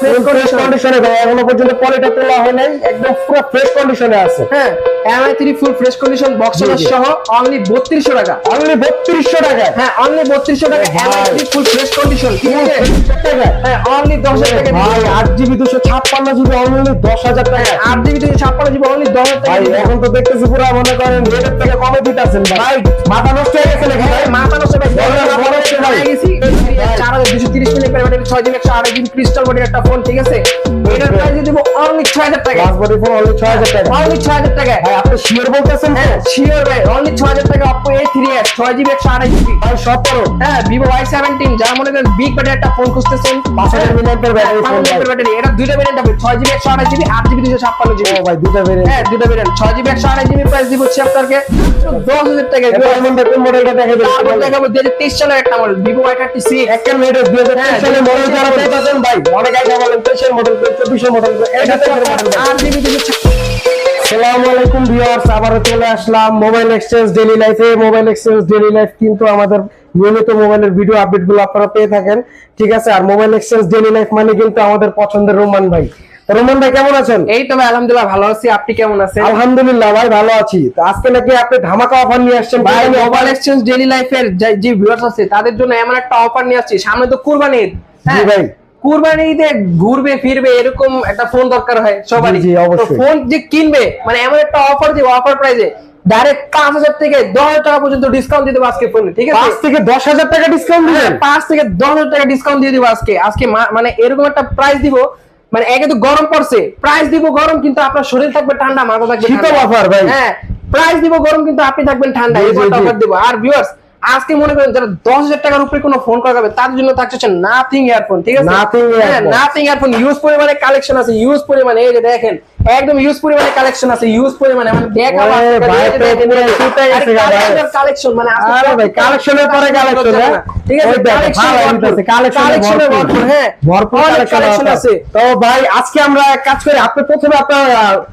Fresh fresh কন্ডিশনে ভাই এখনও পর্যন্ত পলিটা তোলা হয় নাই একদম পুরো ফ্রেশ কন্ডিশনে আছে। হ্যাঁ MI three full fresh condition box জি, জি। সহ অনলি বত্রিশশো টাকা। অনলি বত্রিশশো টাকায় হ্যাঁ অনলি বত্রিশশো টাকা MI three full fresh condition ঠিক আছে? হ্যাঁ অনলি দশ হাজার টাকা ভাই আট জিবি দুশো ছাপ্পান্ন জিবি অনলি দশ হাজার টাকা। আট জিবি থেকে ছাপ্পান্ন জিবি অনলি দশ হাজার টাকা এখন তো দেখতেছি পুরো মনে করেন রেটের থেকে কমে দিতেছেন ভাই। মাথা নষ্ট হয়ে গেছে নাকি মাথা নষ্ট ভাই বড় বড় বড় হচ্ছে ভাই। হয়ে গেছি চার হাজার দুশো তিরিশ মিনিট ছয় জিবি একশো আড়াই ক্রিস্টাল বডির একটা ফোন ঠিক আছে? এটার প্রাইস দিব অনলি ছয় হাজার টাকা। রাজবাড়ি ফোন অনলি ছয় হাজার টাকা। অনলি ছয় হাজার টাকা। ভাই আপনি শিওর বলতেছেন হ্যাঁ শিওর ভাই অনলি ছয় হাজার টাকা জিবি একশো আড়াই জিবি ভাই সব করো। হ্যাঁ মনে করেন বিগ একটা ফোন খুঁজতেছেন ব্যাটারি ফোন ব্যাটারি এটা দুইটা হবে ও ভাই বেরিয়ে হ্যাঁ দুটো ভ্যারিয়েন্ট ছয় জিবি একশো আড়াই জিবি প্রাইস দিব হচ্ছে আপনাকে দশ হাজার টাকা কোন মডেলটা দেখে তারপর দিচ্ছি দেখাবো দুই হাজার তেইশ সালের একটা মডেল থার্টি সিক্স একটা মিনিটে দুই হাজার মডেল 2023 যারা পেয়েছেন ভাই অনেক আগে বলেন তেইশের মডেল চব্বিশের মডেল এটা আট জিবি আসসালামু আলাইকুম ভিউয়ার্স আবারও চলে আসলাম মোবাইল এক্সচেঞ্জ ডেইলি লাইফে। মোবাইল এক্সচেঞ্জ ডেইলি লাইফ কিন্তু আমাদের নিয়মিত মোবাইলের ভিডিও আপডেট আপনারা পেয়ে থাকেন ঠিক আছে? আর মোবাইল এক্সচেঞ্জ ডেইলি লাইফ মানে কিন্তু আমাদের পছন্দের রোমান ভাই। রোমান ভাই কেমন আছেন? এই তো ভাই আলহামদুলিল্লাহ ভালো আছি। আপনি কেমন আছেন? আলহামদুলিল্লাহ ভাই ভালো আছি। তো আজকে নাকি আপনি ধামাকা অফার নিয়ে আসছেন? ভাই ভাই মোবাইল এক্সচেঞ্জ ডেইলি লাইফের যে ভিউয়ার্স আছে তাদের জন্য এমন একটা অফার নিয়ে আসছি। সামনে তো কুরবানি ঈদ। ভাই। কুরবানি ঈদে ঘুরবে ফিরবে এরকম একটা ফোন দরকার হয় সবারই ফোন যে কিনবে মানে এমন একটা অফার দিব অফার প্রাইসে ডাইরেক্ট পাঁচ হাজার থেকে দশ হাজার টাকা পর্যন্ত ডিসকাউন্ট দিতে হবে আজকে ফোনে ঠিক আছে পাঁচ থেকে দশ হাজার টাকা ডিসকাউন্ট হ্যাঁ, দিবেন পাঁচ থেকে দশ হাজার টাকা ডিসকাউন্ট দিয়ে দিব আজকে আজকে মানে এরকম একটা প্রাইস দিব মানে একে তো গরম পড়ছে প্রাইস দিব গরম কিন্তু আপনার শরীর থাকবে ঠান্ডা মাথা থাকবে শীতল। ভাই। হ্যাঁ প্রাইস দিব গরম কিন্তু আপনি থাকবেন ঠান্ডা এই। অফার দিব আর ভিউয়ার্স আজকে মনে করেন যারা দশ হাজার টাকার উপরে কোনো ফোন করা যাবে তাদের জন্য থাকছে হচ্ছে নাথিং ইয়ারফোন ঠিক আছে? নাথিং ইয়ারফোন ইউজ পরিমাণে কালেকশন আছে ইউজ পরিমাণে এই যে দেখেন একদম ইউজ পরিমাণে কালেকশন আছে ইউজ পরিমাণে মানে দেখা। কালেকশন মানে আরে ভাই, এর পরে collection, হ্যাঁ? ঠিক আছে? কালেকশন এ ভরপুর। হ্যাঁ ভরপুর কালেকশন আছে। তো ভাই আজকে আমরা এক কাজ করি আপনি প্রথমে আপনার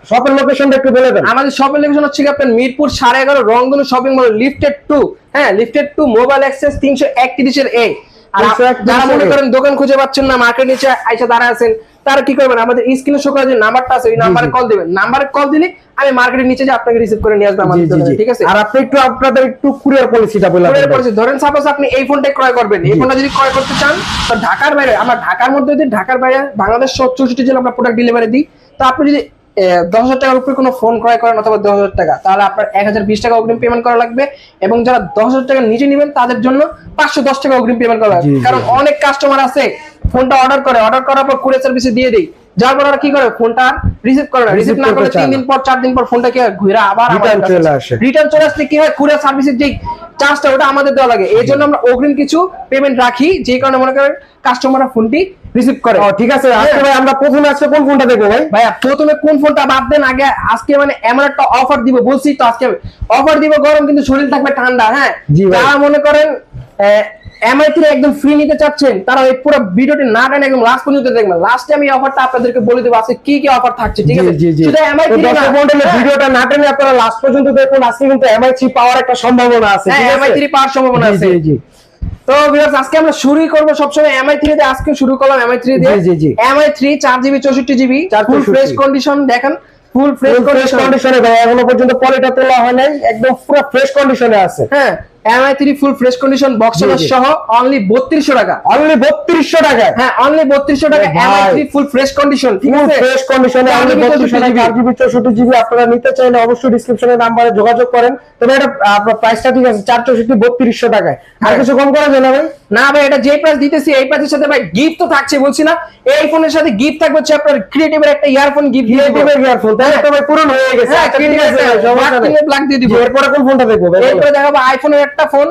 শপের লোকেশনটা একটু বলে দেন। আমাদের শপিং লোকেশন হচ্ছে আপনার মিরপুর সাড়ে এগারো Rongdhonu shopping mall lifted two হ্যাঁ লিফটেড টু মোবাইল অ্যাক্সেস তিনশো একত্রিশের এ আর আপ- 331 যারা মনে করেন দোকান খুঁজে পাচ্ছেন না মার্কেট নিচে আইসা দাঁড়া আছেন তারা কি করবেন? আমাদের স্ক্রিনে শো করা যে নাম্বারটা আছে ওই নাম্বারে কল দিবেন। নাম্বারে কল দিলে আমি মার্কেটের নিচে যে আপনাকে রিসিভ করে নিয়ে আসব আমাদের ঠিক আছে? আর আপনি একটু আপনাদের একটু কুরিয়ার পলিসিটা বলে কুরিয়ার পলিসি ধরেন সাপোজ আপনি এই ফোনটা ক্রয় করবেন। এই ফোনটা যদি ক্রয় করতে চান তো ঢাকার বাইরে আমরা ঢাকার মধ্যে যদি ঢাকার বাইরে বাংলাদেশ সব চৌষট্টি জেলা আমরা প্রোডাক্ট ডেলিভারি দিই তো আপনি যদি দশ হাজার টাকার উপরে কোনো ফোন ক্রয় করেন অথবা দশ হাজার টাকা তাহলে আপনার এক হাজার বিশ টাকা অগ্রিম পেমেন্ট করা লাগবে এবং যারা দশ হাজার টাকা নিচে নেবেন তাদের জন্য পাঁচশো দশ টাকা অগ্রিম পেমেন্ট করা লাগবে। কারণ অনেক কাস্টমার আছে ফোনটা অর্ডার করে অর্ডার করার পর কুরিয়ার সার্ভিসে দিয়ে দেয়। যার পর কি করে ফোনটা রিসিভ করে না। রিসিভ না করলে তিন দিন পর চার দিন পর ফোনটা কি হয় ঘুরে আবার। রিটার্ন চলে আসলে কি হয়? কুরিয়ার সার্ভিসের যে চার্জটা ওটা আমাদের দেওয়া লাগে। এই জন্য আমরা অগ্রিম কিছু পেমেন্ট রাখি। যে কারণে মনে করেন কাস্টমাররা ফোনটি রিসিভ করে। ঠিক আছে আজকে ভাই আমরা প্রথমে আজকে কোন ফোনটা দেখব ভাই? ভাইয়া প্রথমে কোন ফোনটা বাদ দেন আগে আজকে মানে এমন একটা অফার দিব বলছি তো আজকে অফার দিব গরম কিন্তু শরীর থাকবে ঠান্ডা হ্যাঁ? যারা মনে করেন এমআই থ্রি একদম ফ্রি নিতে চাচ্ছেন তারা এই পুরো ভিডিওটি না টানে একদম লাস্ট পর্যন্ত দেখবেন। লাস্টে আমি অফারটা আপনাদেরকে বলে দেবো আজকে কি কি অফার থাকছে ঠিক আছে? শুধু এমআই থ্রি দর্শক মণ্ডলী, ভিডিওটা না টেনে আপনারা লাস্ট পর্যন্ত দেখুন আজকে কিন্তু এমআই থ্রি পাওয়ার একটা সম্ভাবনা আছে হ্যাঁ এমআই থ্রি পাওয়ার সম্ভাবনা আছে। জি জি। তো ভিউয়ার্স আজকে আমরা শুরুই করব সবসময় এমআই থ্রি দিয়ে। আজকে শুরু করলাম এমআই থ্রি দিয়ে। জি, জি, জি। এমআই থ্রি চার জিবি চৌষট্টি জিবি ফুল 464 ফ্রেশ কন্ডিশন দেখেন ফুল ফ্রেশ কন্ডিশনে ভাই এখনও পর্যন্ত পলিটা তোলা হয় নাই একদম পুরো ফ্রেশ কন্ডিশনে আছে। হ্যাঁ। MI three full fresh condition box. সহ অনলি বত্রিশশো টাকা। অনলি বত্রিশশো টাকায়? হ্যাঁ অনলি বত্রিশশো টাকা MI three full fresh condition ঠিক আছে? ফ্রেশ কন্ডিশনে অনলি বত্রিশশো টাকা। আট জিবি চৌষট্টি জিবি আপনারা নিতে চাইলে অবশ্যই ডিসক্রিপশনের নাম্বারে যোগাযোগ করেন। তবে এটা আপনার প্রাইসটা ঠিক আছে চার চৌষট্টি বত্রিশশো টাকায়। আর হ্যাঁ। কিছু কম করা যায় না ভাই? না ভাই এটা যে প্রাইস দিতেছি এই প্রাইসের সাথে ভাই গিফট তো থাকছে বলছি না। এই ফোনের সাথে গিফট থাকবে হচ্ছে আপনার ক্রিয়েটিভের একটা ইয়ারফোন গিফট ক্রিয়েটিভের ইয়ারফোন তাহলে তো ভাই পূরণ হয়ে গেছে। হ্যাঁ ঠিক আছে। প্লাগ দিয়ে দিব। এরপরে কোন ফোনটা দেখব। এরপরে দেখাবো আইফোনের একটা phone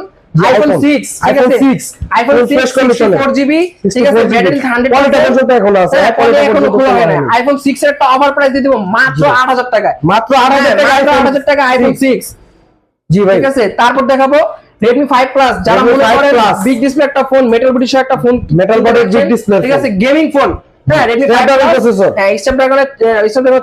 iPhone 6 iPhone 6 iPhone 6 fresh condition এ। 64 জিবি ঠিক আছে? ব্যাটারি 100 Quality পর্যন্ত এখনও আছে, হ্যাঁ হ্যাঁ, এখনও খোলা হয় না। আইফোন 6 এর একটা অফার প্রাইস দিয়ে দিব মাত্র 8000 টাকায়। মাত্র আট হাজার টাকা 8000 টাকা আইফোন 6 জি ভাই। ঠিক আছে? তারপর দেখাবো Redmi 5 Plus যারা মনে 5 করেন বিগ ডিসপ্লে একটা ফোন মেটাল বডি সহ একটা phone metal body big display ঠিক আছে? গেমিং ফোন হ্যাঁ Redmi 5 Snapdragon Plus processor। হ্যাঁ স্ন্যাপড্রাগন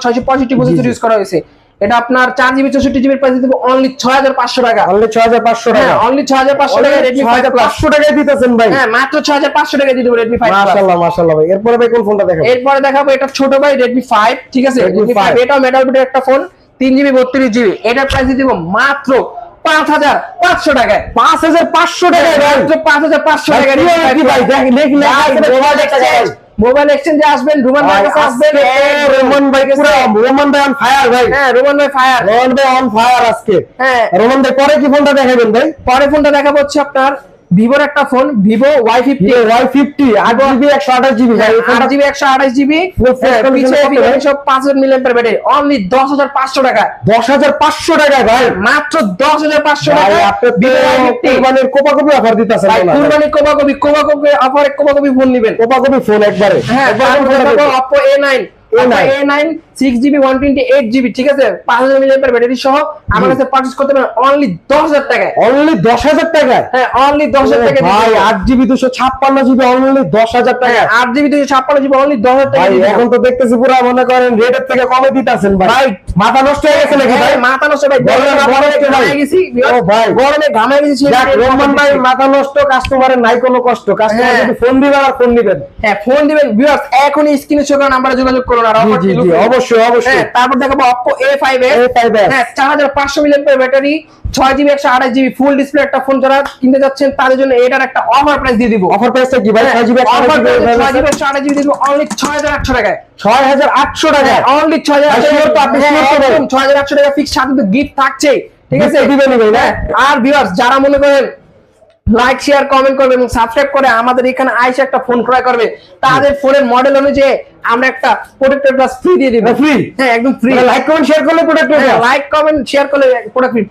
665 প্রসেসর ইউজ করা হয়েছে। এটা আপনার চার জিবি চৌষট্টি জিবির প্রাইস দেবো অনলি ছয় হাজার পাঁচশো টাকা অনলি ছয় হাজার পাঁচশো টাকা হ্যাঁ অনলি ছয় হাজার পাঁচশো টাকা রেডমি ফাইভ পাঁচশো টাকায় দিতেছেন ভাই হ্যাঁ মাত্র ছয় হাজার পাঁচশো টাকা দিয়ে দেবো রেডমি ফাইভ মাশাল্লাহ মাশাল্লাহ ভাই এরপরে ভাই কোন ফোনটা দেখাবো এরপরে দেখাবো এটা ছোট ভাই রেডমি ফাইভ ঠিক আছে রেডমি ফাইভ 5 এটাও মেটাল বিটের একটা ফোন তিন জিবি বত্রিশ জিবি এটার প্রাইস দিব মাত্র পাঁচ হাজার পাঁচশো টাকায় পাঁচ হাজার পাঁচশো টাকায় পাঁচ হাজার পাঁচশো ভাই, মোবাইল এক্সচেঞ্জে আসবেন রোমান ভাই কাছে আসবেন রোমান ভাই পুরো রোমান ভাই অন ফায়ার ভাই। হ্যাঁ রোমান ভাই ফায়ার রোমান ভাই অন ফায়ার আজকে। হ্যাঁ। রোমান ভাই পরে কি ফোনটা দেখাবেন ভাই? পরে ফোনটা দেখাবো হচ্ছে আপনার। ভিভোর একটা phone Vivo Y fifty Y fifty আট জিবি একশো আঠাশ জিবি ভাই আট জিবি একশো আঠাশ জিবি পাঁচ হাজার মিলিয়ন ব্যাটারি অনলি দশ হাজার পাঁচশো টাকা। দশ হাজার পাঁচশো টাকায় ভাই। মাত্র দশ হাজার পাঁচশো টাকা কোরবানির কোপাকপি অফার দিতেছেন ভাই কুরবানি কোবাকবি কোবাকবি অফারে কোবাকবি ফোন নেবেন। কোপাকপি ফোন একবারে। হ্যাঁ? Oppo nine A nine six GB one twenty eight GB ঠিক আছে? পাঁচ হাজার মিলিয়ন ব্যাটারি সহ আমার কাছে পারচেস করতে পারেন অনলি দশ হাজার টাকায়। অনলি দশ হাজার টাকায়? হ্যাঁ অনলি দশ হাজার টাকা ভাই আট জিবি দুশো ছাপ্পান্ন জিবি অনলি দশ হাজার টাকা হ্যাঁ আট জিবি দুশো ছাপ্পান্ন জিবি অনলি দশ হাজার টাকা এখন তো দেখতেছি পুরো মনে করেন রেটের থেকে কমে দিতেছেন ভাই। ভাই, মাথা নষ্ট হয়ে গেছে নাকি ভাই? হ্যাঁ, মাথা নষ্ট ভাই গরমে গরমে গরমে ঘামায় ভাই। গেছি ও ভাই। গরমে ঘামায় গেছি রহমান ভাই মাথা নষ্ট কাস্টমারের নাই কোনো কষ্ট। কাস্টমার। যদি ফোন দিবেন আর ফোন দিবেন। হ্যাঁ ফোন দিবেন ভিউয়ার্স এখনই স্ক্রিনে শো নাম্বারে যোগাযোগ করুন আর জি offer জি টি জি লুকিয়ে- অবশ্যই অবশ্যই। হ্যাঁ তারপর দেখাবো Oppo A5s A5s হ্যাঁ 4500 million battery 6 GB 128 GB full display একটা ফোন যারা কিনতে যাচ্ছেন তাদের জন্য এটার একটা অফার প্রাইস দিয়ে দিব। অফার প্রাইসটা কি ভাই? ছয় GB offer price 6 GB 128 GB দিব অনলি 6800 টাকায়। টাকা অনলি 6800 তো আপনি sure 6800 টাকা ফিক্স সাথে তো গিফট থাকছে ঠিক আছে? দিবেনই ভাই, হ্যাঁ, আর ভিউয়ার্স যারা মনে করেন লাইক শেয়ার কমেন্ট করবে এবং সাবস্ক্রাইব করে আমাদের এখানে আইসে একটা ফোন ক্রয় করবে তাদের ফোনের মডেল অনুযায়ী আমরা একটা প্রোডাক্টের প্লাস ফ্রি দিয়ে দিব ফ্রি হ্যাঁ একদম ফ্রি লাইক কমেন্ট শেয়ার করলে প্রোডাক্ট লাইক কমেন্ট শেয়ার করলে প্রোডাক্ট ফ্রি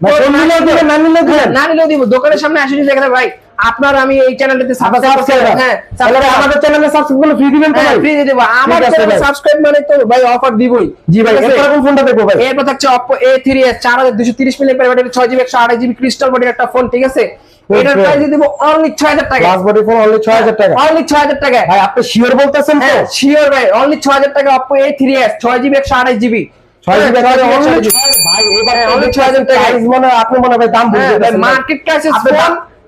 না নিলেও দিবেন? না নিলেও দিব দোকানের সামনে আসে দেখে ভাই আপনার আমি এই চ্যানেলটাতে সাবস্ক্রাইব হ্যাঁ তাহলে আমাদের চ্যানেলে সাবস্ক্রাইব করলে ফ্রি দিবেন তো ভাই? ফ্রি দিয়ে দেবো। আমার চ্যানেলে সাবস্ক্রাইব মানে তো ভাই অফার দিবই। জি ভাই? কোন ফোনটা দেখব ভাই? এরপর থাকছে Oppo A3s 4230 milli battery 6 GB 128 GB crystal বডির একটা ফোন ঠিক আছে? এটার প্রাইস দিব অনলি 6000 টাকা। গ্লাস বডি ফোন অনলি ছয় হাজার টাকা। অনলি 6000 টাকা। ভাই আপনি শিওর বলতেছেন তো? হ্যাঁ শিওর ভাই অনলি 6000 টাকা Oppo A3s 6 জিবি 128 জিবি ছয় জিবি হ্যাঁ, একবারে 6 only জিবি ছয়- ভাই এবার হ্যাঁ, তো only দেখতেছি 6000 টাকা। price মনে হয় আপনি মনে হয় ভাই দাম হ্যাঁ, মার্কেট ক্যাশে আপনি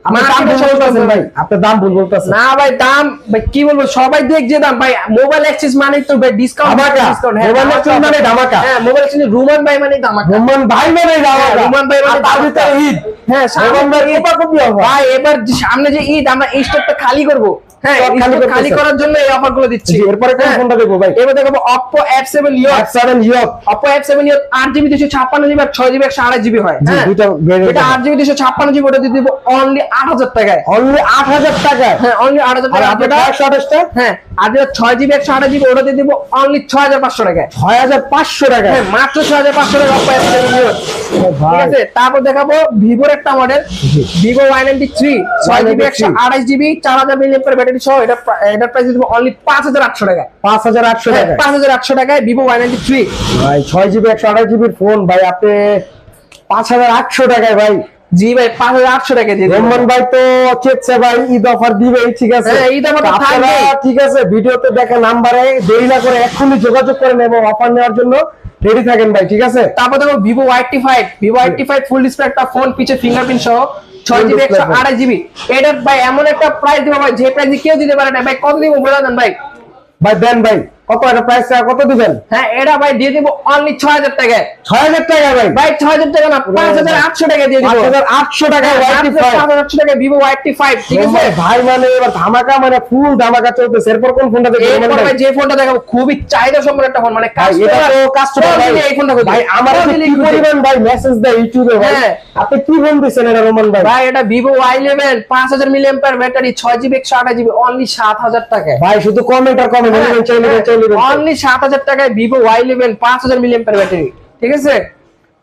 দাম ভুল বলতেছেন ভাই। আপনি দাম ভুল বলতেছেন। না ভাই দাম ভাই কি বলব সবাই দেখ যে দাম। ভাই মোবাইল অ্যাক্সেস মানে তো ভাই ডিসকাউন্ট মানে ধামাকা। হ্যাঁ মোবাইল অ্যাক্সেস রুমান ভাই মানে ধামাকা। ভাই মানে হ্যাঁ, ভাই মানে তার ভিতরে ঈদ। হ্যাঁ রহমান ভাই এবার যে সামনে যে ঈদ আমরা এই স্টকটা খালি করব। হ্যাঁ খালি। করার জন্য এই অফারগুলো দিচ্ছি এরপরে কোন হ্যাঁ। ফোনটা দেখব ভাই? এবার দেখাবো Oppo F7 Leo F7 ইয়ক Oppo F7 Leo 8GB 256 আর 6GB 128 হয় হ্যাঁ। দুইটা এটা 8GB 256 ওটা দিয়ে দিব অনলি 8000 টাকায়। অনলি আট হাজার টাকায়? হ্যাঁ অনলি 8000 আর টাকা হ্যাঁ আর যেটা ছয় জিবি একশো আঠাশ জিবি ওটা দিয়ে দিব অনলি ছয় হাজার পাঁচশো টাকায়। ছয় হাজার পাঁচশো টাকায়? হ্যাঁ মাত্র ছয় হাজার পাঁচশো টাকা Oppo F7 Leo। ঠিক আছে তারপর দেখাবো ভিভোর একটা model Vivo Y ninety three ছয় জিবি একশো আঠাশ জিবি চার হাজার ব্যাটারি সহ। এটা প্রাইস দিব অনলি পাঁচ হাজার আটশো পাঁচ হাজার আটশো টাকায়। পাঁচ হাজার আটশো টাকায় ভিভো ওয়াই নাইনটি থ্রি ভাই ছয় জিবি একশো আঠাশ জিবির ফোন ভাই আপনি পাঁচ হাজার আটশো টাকায় ভাই। জি ভাই পাঁচ হাজার আটশো টাকা দিয়ে দেবো। রহমান ভাই তো চেপছে ভাই ঈদ অফার দিবেই ঠিক আছে। হ্যাঁ, ঈদ আপনারা ঠিক আছে ভিডিওতে দেখা নাম্বারে দেরি না করে এক্ষুনি যোগাযোগ করেন এবং অফার নেওয়ার জন্য। রেডি থাকেন ভাই ঠিক আছে? তারপর দেখো Vivo YT five Vivo YT five full display একটা ফোন পিছে ফিঙ্গারপ্রিন্ট সহ ছয় জিবি একশো। আড়াই জিবি এটা ভাই এমন একটা প্রাইস দিব ভাই যে প্রাইস কেউ দিতে পারে না। ভাই কত দিব বলে দেন ভাই? ভাই দেন ভাই। কত এটা প্রাইস কত দিবেন? হ্যাঁ এটা ভাই দিয়ে দিব অনলি ছয় হাজার টাকায় ছয় হাজার টাকা ভাই? ভাই ছয় হাজার টাকা না পাঁচ হাজার আটশো টাকা দিয়ে দিব। হাজার আটশো টাকা ওয়াইটি হাজার আটশো টাকা ভিভো ওয়াইটি ফাইভ ঠিক আছে? ভাই মানে এবার ধামাকা মানে ফুল ধামাকা চলতেছে। এরপর কোন ফোনটা দেখবেন এরপর ভাই যে ফোনটা দেখাবো খুবই চাহিদা সম্পন্ন একটা ফোন মানে এটা তো কাস্টমার ভাই। এই ফোনটা ভাই আমার কি পরিমাণ ভাই মেসেজ দেয় ইউটিউবে ভাই? হ্যাঁ। আপনি কি ফোন দিচ্ছেন এটা রোমান ভাই? ভাই এটা ভিভো ওয়াই ইলেভেন পাঁচ হাজার মিলিয়ন ব্যাটারি ছয় জিবি একশো আঠাশ জিবি অনলি সাত হাজার টাকায়। ভাই শুধু কমেন্ট আর কমেন্ট নেবেন চাই নেবেন চাই নেবেন অনলি সাত হাজার টাকায় ভিভো ওয়াই ইলেভেন পাঁচ হাজার মিলিয়ন ব্যাটারি ঠিক আছে?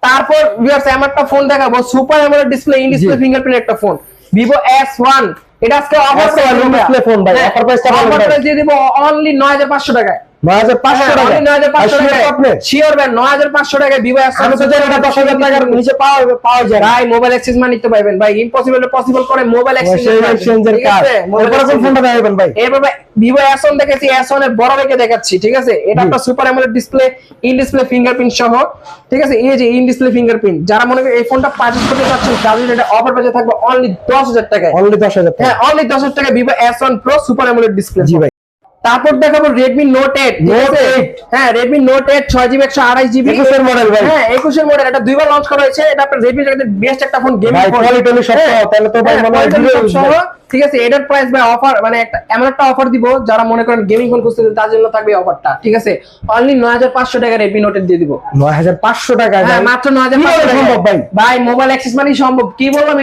তারপর ভিউয়ার্স এমন একটা ফোন দেখাবো super AMOLED display in display fingerprint একটা ফোন ভিভো এস ওয়ান এটা আজকে অফার S1 display ভাই, অফার প্রাইস দিয়ে দিব অনলি নয় হাজার পাঁচশো টাকায়। হাজার হাজার হাজার হাজার মোবাইল এক্সচেঞ্জ মানে নিতে পারবেন। ভাই ইম্পসিবল পসিবল করে মোবাইল এক্সচেঞ্জের কাজ। ফোনটা দেখাবেন ভাই? ভিভো এস ওয়ান দেখেছি এস ওয়ানের বড় রেখে দেখাচ্ছি ঠিক আছে? এটা আপনার super AMOLED display in display fingerprint সহ ঠিক আছে? এই যে ইন ডিসপ্লে ফিঙ্গারপ্রিন্ট যারা মনে করেন এই ফোনটা পারচেজ করতে চাচ্ছেন তাদের এটা অফার পেজে থাকবে অনলি দশ হাজার টাকায়। অনলি দশ হাজার টাকা। হ্যাঁ অনলি দশ হাজার টাকা Vivo S one pro super AMOLED display জি ভাই। তারপর দেখাবো রেডমি নোট এইট Note 8 হ্যাঁ রেডমি নোট এইট ছয় জিবি একশো আড়াই জিবি একুশের মডেল ভাই। হ্যাঁ একুশের মডেল এটা দুইবার লঞ্চ করা হয়েছে। এটা আপনার রেডমি বেস্ট একটা ফোন গেমিং হ্যাঁ, তাহলে তো ভাই হ্যাঁ, সহ, ঠিক আছে এটার প্রাইস ভাই অফার মানে একটা এমন একটা অফার দিব যারা মনে করেন গেমিং ফোন খুঁজতেছেন তার জন্য থাকবে অফারটা ঠিক আছে? অনলি নয় হাজার পাঁচশো টাকা রেডমি নোট দিয়ে দিব। নয় হাজার পাঁচশো টাকা হ্যাঁ মাত্র নয় হাজার কীভাবে সম্ভব ভাই? ভাই মোবাইল অ্যাক্সেস মানে সম্ভব। কি বললাম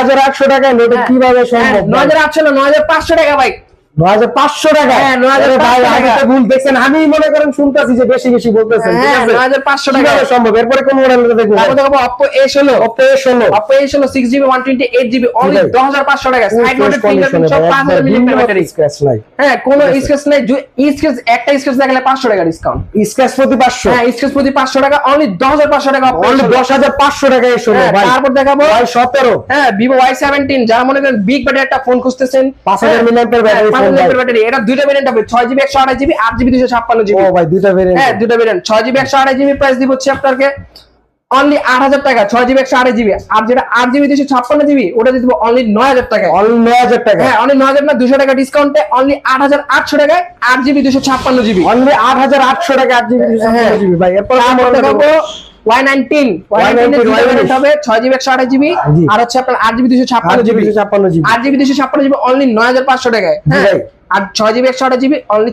হাজার আটশো টাকায় নোটে হ্যাঁ, কীভাবে সম্ভব নয় হাজার আটশো না নয় হাজার পাঁচশো টাকা ভাই। নয় হাজার পাঁচশো টাকা। হ্যাঁ, 9500 আরে ভাই টাকা। আগে তো ভুল দেখছেন আমি মনে করেন শুনতেছি যে বেশি বেশি বলতেছেন ঠিক হ্যাঁ আছে? নয় হাজার পাঁচশো টাকা। কীভাবে সম্ভব? এরপরে কোন দেখব? তারপর এ ষোলো। অপো এ ষোলো। অপ্পো এ ষোলো six GB one twenty eight GB only দশ হাজার পাঁচশো টাকা। সাইড মোডের ফিঙ্গারপ্রিন্ট সব পাঁচ হাজার মিলিমিটার ব্যাটারি স্ক্র্যাচ নাই। হ্যাঁ কোনো স্কেচ নেই। স্কেচ একটা স্কেচ দেখালে পাঁচশো টাকা ডিসকাউন্ট স্ক্র্যাচ প্রতি পাঁচশো। হ্যাঁ স্কেচ প্রতি পাঁচশো টাকা অনলি দশ হাজার পাঁচশো টাকা Oppo অনলি দশ হাজার পাঁচশো টাকা এ ষোলো হ্যাঁ, তারপর দেখাবো। সতেরো। হ্যাঁ ভিভো ওয়াই সেভেন্টিন যারা মনে করেন বিগ ব্যাটারি একটা ফোন খুঁজতেছেন 5000 mAh battery phone ভাই। ব্যাটারি এটা দুইটা ভেরিয়েন্ট হবে জিবি জিবি আট জিবি দুশো ছাপ্পান্ন ও জিবি ভাই দুইটা ভেরিয়েন্ট হ্যাঁ দুটো ভেরিয়েন্ট ছয় জিবি একশো আড়াই জিবি প্রাইস দিব হচ্ছে আপনাকে অনলি আট হাজার টাকা ছয় জিবি একশো আড়াই জিবি আর যেটা জিবি জিবি ওটা দিয়ে দিব অনলি টাকা অনলি টাকা হ্যাঁ অনলি নয় হাজার না দুশো টাকা ডিসকাউন্টে অনলি আট হাজার আটশো টাকায় আট জিবি দুশো ছাপ্পান্ন জিবি অনলি আট হাজার আটশো টাকা আট জিবি হ্যাঁ। জিবি ভাই। এরপর দেখাবো Y nineteen Y nineteen Y19 হবে ছয় জিবি একশো আড়াই জিবি জি। আর হচ্ছে আপনার আট জিবি দুশো ছাপ্পান্ন জিবি জিবি ছাপ্পান্ন জিবি আট জিবি দুশো ছাপ্পান্ন জিবি অনলি নয় হাজার পাঁচশো টাকায় হ্যাঁ? আর ছয় জিবি একশো আঠাশ জিবি অনলি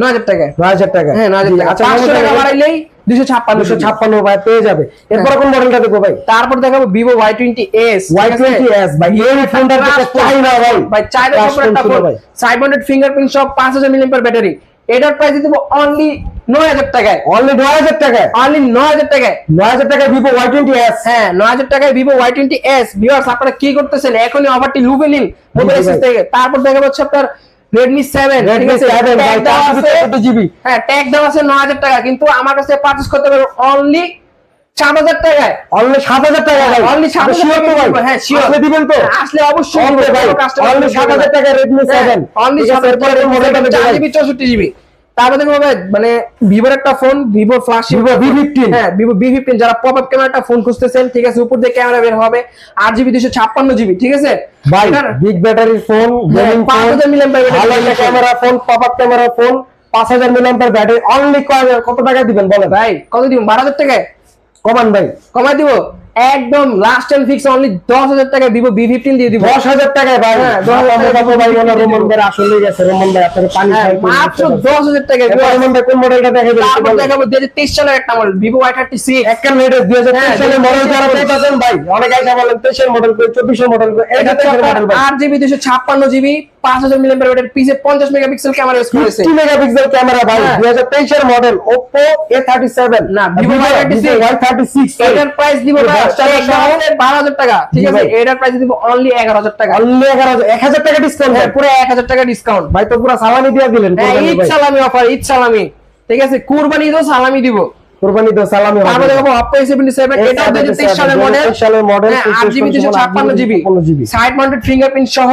নয় হাজার টাকায়। নয় হাজার টাকা হ্যাঁ নয় হাজার টাকা পাঁচশো টাকা বাড়াইলেই দুশো ছাপ্পান্ন দুশো ছাপ্পান্ন ভাই পেয়ে যাবে। এরপর কোন মডেলটা দেখব ভাই? তারপর দেখাবো Vivo Y twenty S Y twenty S ভাই। এই ফোনটা চাই না ভাই। সাইড মাউন্টেড ফিঙ্গারপ্রিন্ট সব পাঁচ হাজার মিলিয়ন ব্যাটারি এটার প্রাইস দিব অনলি নয় হাজার টাকায়। অনলি নয় হাজার টাকায়? অনলি নয় হাজার টাকায়। নয় হাজার ভিভো ওয়াই টোয়েন্টি এস হ্যাঁ নয় হাজার টাকায় ভিভো ওয়াই টোয়েন্টি এস আপনারা কি করতেছেন? এখনই অফারটি লুবে নিন। মোবাইল এক্সেস থেকে। তারপর দেখা যাচ্ছে আপনার ভাই হ্যাঁ ট্যাগ আছে নয় হাজার টাকা। কিন্তু আমার কাছে পার্চেস করতে পারবেন অনলি সাত হাজার টাকায়? অনলি সাত হাজার টাকা অনলি সাত হাজার টাকা হ্যাঁ শিওর দিবেন তো? আসলে অবশ্যই Okay দিব, ভাই, কোনো customer only দিবে না। 7,000 টাকা Redmi 7 অনলি সাত চার জিবি চৌষট্টি জিবি তারপর মানে ভিভোর একটা phone Vivo flash Vivo V15 হ্যাঁ ভিভো ফিফটিন যারা পপ আপ ক্যামেরা ফোন খুঁজতেছেন ঠিক আছে উপর দিয়ে ক্যামেরা বের হবে আট জিবি দুশো ছাপ্পান্ন জিবি ঠিক আছে? ভাই এটার- বিগ ব্যাটারি ফোন পাঁচ হাজার million camera phone pop up camera phone পাঁচ হাজার মিলিয়ন ব্যাটারি অনলি কত টাকা দিবেন বলেন? ভাই কত দিব বারো হাজার টাকায়? কমান ভাই। কমাই দিব? একদম লাস্ট এন্ড ফিক্স অনলি 10000 টাকা দিব বি15 দিয়ে দিব। 10000 টাকা ভাই। হ্যাঁ 10000 টাকা ভাই? বলা রোমন ভাই আসলে গেছে রোমন ভাই আপনার পানি হ্যাঁ, খাই মাত্র 10000 টাকা দিব রোমন ভাই কোন মডেলটা দেখাই দিবেন তারপর দেখাবো 2023 সালের একটা মডেল ভিভো Y36 একটা মডেল 2023 হ্যাঁ, সালের মডেল যারা পেতাছেন ভাই অনেক আইসা বলেন 23 এর মডেল 24 এর মডেল এটা 8GB 256GB পাঁচ হাজার মিলিয়ন ব্যাটারি পিছে পঞ্চাশ মেগাপিক্সেল ক্যামেরা ইউজ করেছে। 50 মেগাপিক্সেল ক্যামেরা ভাই হ্যাঁ। 2023 এর মডেল Oppo A37 না, Vivo Y36 Y36 এটার প্রাইস দিব বারো হাজার টাকা ঠিক আছে? এটার প্রাইস দিব অনলি এগারো হাজার টাকা। অনলি 11000 1000 টাকা ডিসকাউন্ট হ্যাঁ, পুরো এক হাজার টাকা ডিসকাউন্ট ভাই তো পুরো সালামি দিয়ে দিলেন হ্যাঁ ঈদ সালামি অফার ঈদ সালামি। ঠিক আছে? কুরবানি ঈদও সালামি দিব। কোরবানি তো সালামি হবে। তারপরে দেখো Oppo A77 এটা 2023 সালের মডেল 2023 সালের মডেল হ্যাঁ 8 GB 256 GB GB side mounted fingerprint সহ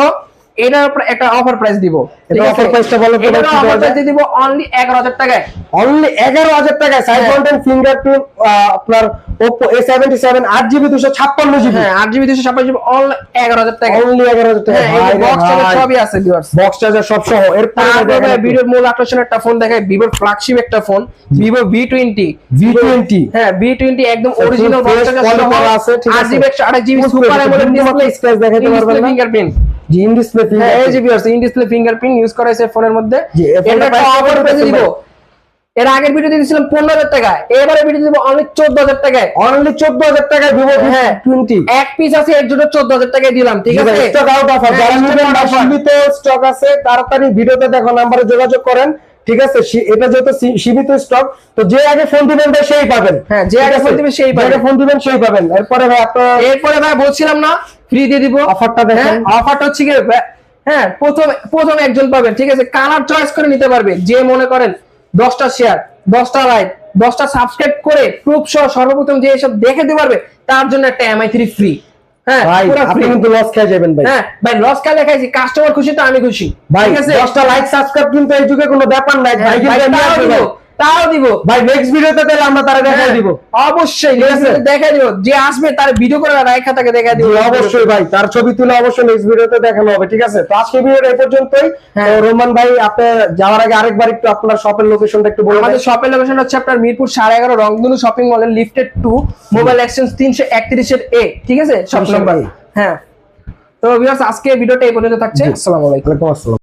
এটার উপর একটা অফার প্রাইস দিব। এটা offer price টা বলো তো অফার প্রাইস? দিব অনলি 11000 টাকায়। অনলি 11000 টাকা সাইড। মাউন্টেন ফিঙ্গারপ্রিন্ট আপনার Oppo A77 8 জিবি 256 জিবি হ্যাঁ 8 জিবি 256 অনলি 11000 টাকা অনলি 11000 টাকা হ্যাঁ বক্স চার্জার সবই আছে ভিউয়ার্স বক্স চার্জার সব সহ। এরপরে ভিডিওর মূল আকর্ষণ একটা ফোন দেখায় ভিভোর ফ্ল্যাগশিপ একটা ফোন ভিভো V20 V20 হ্যাঁ V20 একদম অরিজিনাল বক্স চার্জার আছে, ঠিক আছে। 8 GB 128 GB Full super AMOLED display scratch দেখাতে পারবেন না। ফিঙ্গারপ্রিন্ট জি ইন ডিসপ্লে এই যে viewers in display fingerprint use করা হয়েছে ফোনের মধ্যে। জি, এটা অফার দিব। এর আগের দিয়েছিলাম পনেরো হাজার টাকা এবারে ভিডিও দিব অনলি চোদ্দ হাজার টাকায়। অনলি 14000 টাকা ভিভো হ্যাঁ। V20 এক পিস আছে এর জন্য চোদ্দ হাজার টাকায় দিলাম ঠিক আছে? স্টক আউট অফার যারা নেবেন স্টক আছে তাড়াতাড়ি ভিডিওতে দেখো নাম্বারে যোগাযোগ করেন ঠিক আছে? এটা যেহেতু সীমিত স্টক তো যে আগে ফোন দিবেন সেই পাবেন। হ্যাঁ, যে আগে? ফোন দিবে সেই পাবেন। ফোন দিবেন সেই পাবেন। এরপরে ভাই আপনার এরপরে ভাই বলছিলাম না ফ্রি দিয়ে দিব। অফারটা দেখেন। অফারটা হচ্ছে কি হ্যাঁ প্রথম প্রথম একজন পাবেন ঠিক আছে? কালার চয়েস করে নিতে পারবে। যে মনে করেন দশটা শেয়ার দশটা লাইক দশটা সাবস্ক্রাইব করে প্রুফ সহ সর্বপ্রথম যে এসব দেখে দিতে পারবে তার জন্য একটা এমআই থ্রি ফ্রি হ্যাঁ আপনি কিন্তু লস খেয়ে যাবেন হ্যাঁ ভাই লস কালে খাইছি। কাস্টমার খুশি তো আমি খুশি। ভাই ঠিক আছে? দশটা লাইক সাবস্ক্রাইব কিন্তু এই যুগে কোনো ব্যাপার নাই। ভাই ভাই, তাও দিব। ভাই। ভাই নেক্সট ভিডিওতে তাহলে আমরা তারা দেখাই হ্যাঁ, দিব। অবশ্যই ঠিক আছে? দেখা দিব। যে আসবে তার ভিডিও করে রাখা তাকে দেখা দিব। অবশ্যই ভাই তার ছবি তুলে অবশ্যই নেক্সট ভিডিওতে দেখানো হবে ঠিক আছে? তো আজকে ভিডিওটা এই পর্যন্তই। হ্যাঁ। তো রোমান ভাই আপনি যাওয়ার আগে আরেকবার একটু আপনার শপের লোকেশনটা একটু বলে আমাদের শপের লোকেশন হচ্ছে আপনার মিরপুর সাড়ে এগারো রংধনু শপিং মলের লিফটেড টু মোবাইল এক্সচেঞ্জ তিনশো একত্রিশের এ ঠিক আছে? শপ 301 নাম্বার হ্যাঁ। তো ভিউয়ার্স আজকে ভিডিওটা এই পর্যন্ত থাকছে। আসসালামু আলাইকুম। ওয়ালাইকুম আসসালাম।